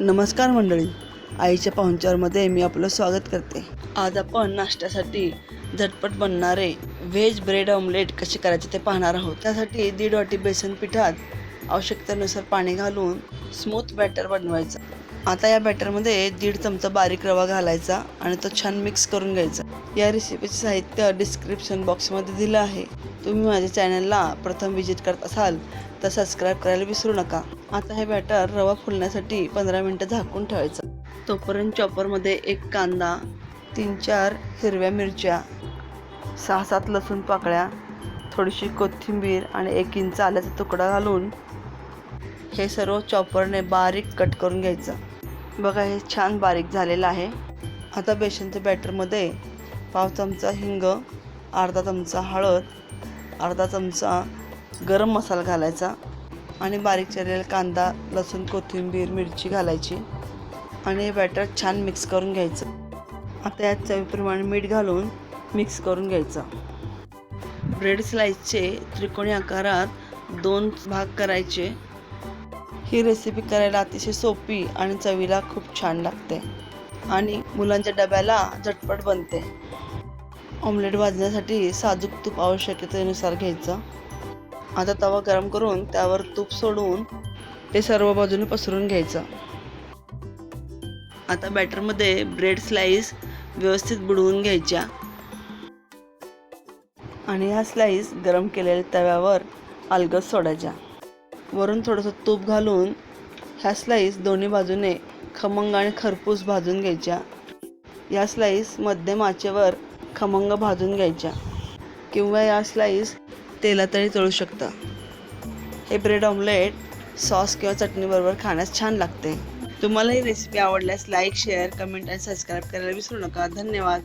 नमस्कार मंडळी. आईच्या पाहुणचारमध्ये मी आपलं स्वागत करते. आज आपण नाश्त्यासाठी झटपट बनणारे व्हेज ब्रेड ऑमलेट कसे करायचे ते पाहणार आहोत. त्यासाठी दीड वाटी बेसन पिठात आवश्यकतेनुसार पाणी घालून स्मूथ बॅटर बनवायचं. आता या बॅटरमध्ये दीड चमचा बारीक रवा घालायचा आणि तो छान मिक्स करून घ्यायचा. या रेसिपीचे साहित्य डिस्क्रिप्शन बॉक्समध्ये दिलं आहे. तुम्ही माझ्या चॅनलला प्रथम व्हिजिट करत असाल तर सबस्क्राईब करायला विसरू नका. आता हे बॅटर रवा फुलण्यासाठी पंधरा मिनटं झाकून ठेवायचं. तोपर्यंत चॉपरमध्ये एक कांदा तीन चार हिरव्या मिरच्या सहा सात लसूण पाकळ्या थोडीशी कोथिंबीर आणि एक इंच आल्याचा तुकडा घालून हे सर्व चॉपरने बारीक कट करून घ्यायचं. बघा हे छान बारीक झालेलं आहे. आता बेसनच्या बॅटरमध्ये पाव चमचा हिंग अर्धा चमचा हळद अर्धा चमचा गरम मसाला घालायचा आणि बारीक चिरलेला कांदा लसूण कोथिंबीर मिरची घालायची आणि हे बॅटर छान मिक्स करून घ्यायचं. आता यात चवीप्रमाणे मीठ घालून मिक्स करून घ्यायचं. ब्रेड स्लाईसचे त्रिकोणी आकारात दोन भाग करायचे. ही रेसिपी करायला अतिशय सोपी आणि चवीला खूप छान लागते. आणि मुलांच्या डब्याला झटपट बनते. ऑमलेट भाजण्यासाठी साजूक तूप आवश्यकतेनुसार घ्यायचं. आता तवा गरम करून त्यावर तूप सोडून ते सर्व बाजूने पसरून घ्यायचं. आता बॅटरमध्ये ब्रेड स्लाईस व्यवस्थित बुडवून घ्यायच्या. आणि ह्या स्लाईस गरम केलेल्या तव्यावर अलगद सोडायच्या वरून थोडंसं तूप घालून ह्या स्लाईस दोन्ही बाजूने खमंग आणि खरपूस भाजून घ्यायच्या. या स्लाईस मध्यम आचेवर खमंग भाजून घ्यायच्या. किंवा या स्लाईस तेलातही तळू शकता. हे ब्रेड ऑमलेट सॉस किंवा चटणीबरोबर खाण्यास छान लागते. तुम्हाला ही रेसिपी आवडल्यास लाईक शेअर कमेंट आणि सबस्क्राईब करायला विसरू नका. धन्यवाद.